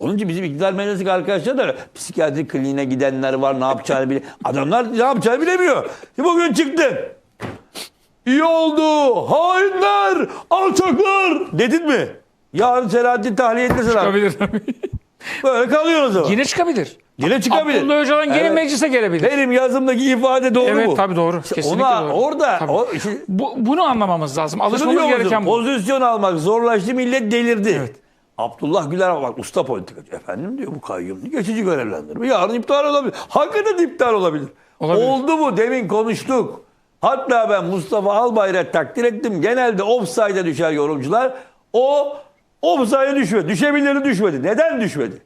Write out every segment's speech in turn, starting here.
Onun için bizim iktidar meclisi arkadaşlar da psikiyatri kliniğine gidenler var ne yapacağını bile. Adamlar ne yapacağını bilemiyor. Bugün çıktı. İyi oldu. Hainler, alçaklar. Dedin mi? Yarın Selahattin tahliye etmesin abi. Çıkabilir. Böyle kalıyor o zaman. Yine çıkabilir. Yine çıkabilir. Abdullah Öcalan yine Evet. meclise gelebilir. Benim yazımdaki ifade doğru evet mu? tabii doğru. Kesinlikle Ona doğru. orada Tabii. o, işte, Bu, bunu anlamamız lazım. Alışmamız gereken bu. Pozisyon almak zorlaştı millet delirdi. Evet. Abdullah Güler bak usta politikacı. Efendim diyor bu kayyum geçici görevlendirme. Yarın iptal olabilir. Hakikaten iptal olabilir. Olabilir. Oldu mu demin konuştuk. Hatta ben Mustafa Albayrak takdir ettim. Genelde offside'e düşer yorumcular. O offside'e düşmedi. Düşebilir düşmedi. Neden düşmedi?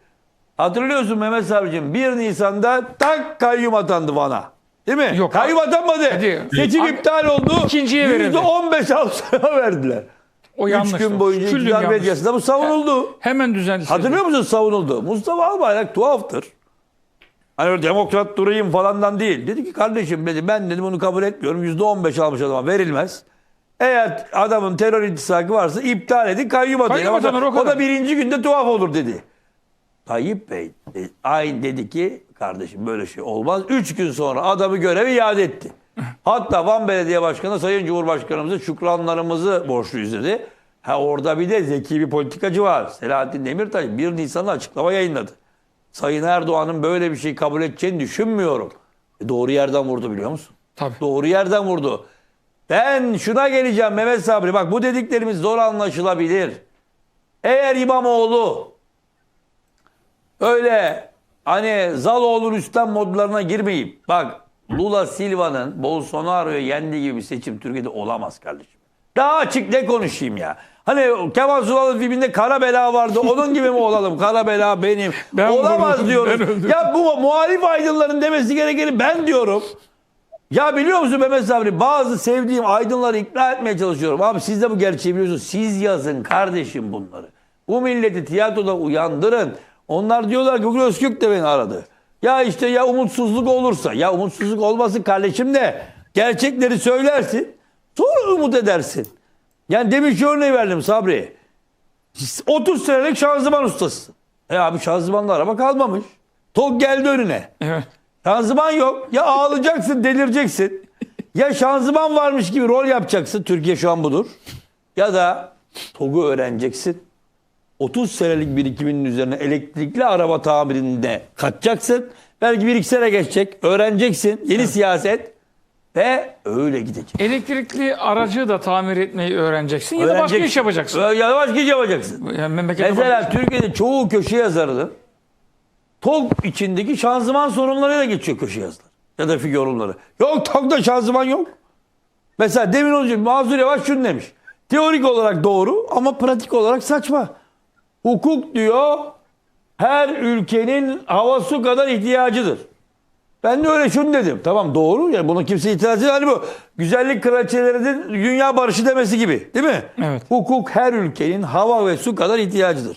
Hatırlıyorsun Mehmet Savcı'm 1 Nisan'da tak kayyum atandı Van'a. Değil mi? Yok. Kayyum atanmadı. Hadi. Seçim iptal oldu. ikinciye verildi. %15 Avustralya verdiler. O Üç gün boyunca Küllün iktidar medyasında bu savunuldu. Hemen düzenli. Hatırlıyor musun savunuldu? Mustafa Albayrak tuhaftır. Hani öyle demokrat durayım falandan değil. Dedi ki kardeşim dedi ben dedi bunu kabul etmiyorum. Yüzde on beş almış adama verilmez. Eğer adamın terör iltisakı varsa iptal edin kayyum atın. Kayyum atanır, o o, da kadar. birinci günde tuhaf olur dedi. Tayyip Bey e, aynı dedi ki kardeşim böyle şey olmaz. Üç gün sonra adamı göreve iade etti. Hatta Van Belediye Başkanı Sayın Cumhurbaşkanımıza şükranlarımızı borçluyuz dedi. Ha orada bir de zeki bir politikacı var. Selahattin Demirtaş 1 Nisan'da açıklama yayınladı. Sayın Erdoğan'ın böyle bir şey kabul edeceğini düşünmüyorum. E doğru yerden vurdu biliyor musun? Tabii. Doğru yerden vurdu. Ben şuna geleceğim Mehmet Sabri. Bak bu dediklerimiz zor anlaşılabilir. Eğer İmamoğlu öyle hani Zaloğlu Rüstem modlarına girmeyip bak Lula Silva'nın Bolsonaro'yu yendiği gibi bir seçim Türkiye'de olamaz kardeşim. Daha açık ne konuşayım ya. Hani Kemal Sunal'ın filminde kara bela vardı. Onun gibi mi olalım? Kara bela benim. Ben Olamaz vurdum, diyoruz. ben ya bu muhalif aydınların demesi gerekeni ben diyorum. Ya biliyor musun Mehmet Sabri bazı sevdiğim aydınları ikna etmeye çalışıyorum. Abi siz de bu gerçeği biliyorsunuz. Siz yazın kardeşim bunları. Bu milleti tiyatroda uyandırın. Onlar diyorlar ki Özkök de beni aradı. Ya işte ya umutsuzluk olursa. Ya umutsuzluk olmasın kardeşim de gerçekleri söylersin. Sonra umut edersin. Yani demin şu örneği verdim Sabri. 30 senelik şanzıman ustasısın. E abi şanzımanla araba kalmamış. Tok geldi önüne. Evet. Şanzıman yok. Ya ağlayacaksın, delireceksin. Ya şanzıman varmış gibi rol yapacaksın. Türkiye şu an budur. Ya da TOG'u öğreneceksin. 30 senelik birikiminin üzerine elektrikli araba tamirinde kaçacaksın. Belki bir iki sene geçecek. Öğreneceksin. Yeni siyaset. Ve öyle gidecek. Elektrikli aracı da tamir etmeyi öğreneceksin ya da başka Öğreneceksin. iş yapacaksın. Ya da başka iş yapacaksın. Yani Mesela bak- Türkiye'de çoğu köşe yazarının TOG içindeki şanzıman sorunlarıyla geçiyor köşe yazıları. Ya da figür yorumları. Yok TOG'da şanzıman yok. Mesela demin önce Mazur Yavaş şunu demiş. Teorik olarak doğru ama pratik olarak saçma. Hukuk diyor her ülkenin hava su kadar ihtiyacıdır. Ben de öyle şunu dedim. Tamam doğru. Yani buna kimse itiraz ediyor. Hani bu güzellik kraliçelerinin dünya barışı demesi gibi. Değil mi? Evet. Hukuk her ülkenin hava ve su kadar ihtiyacıdır.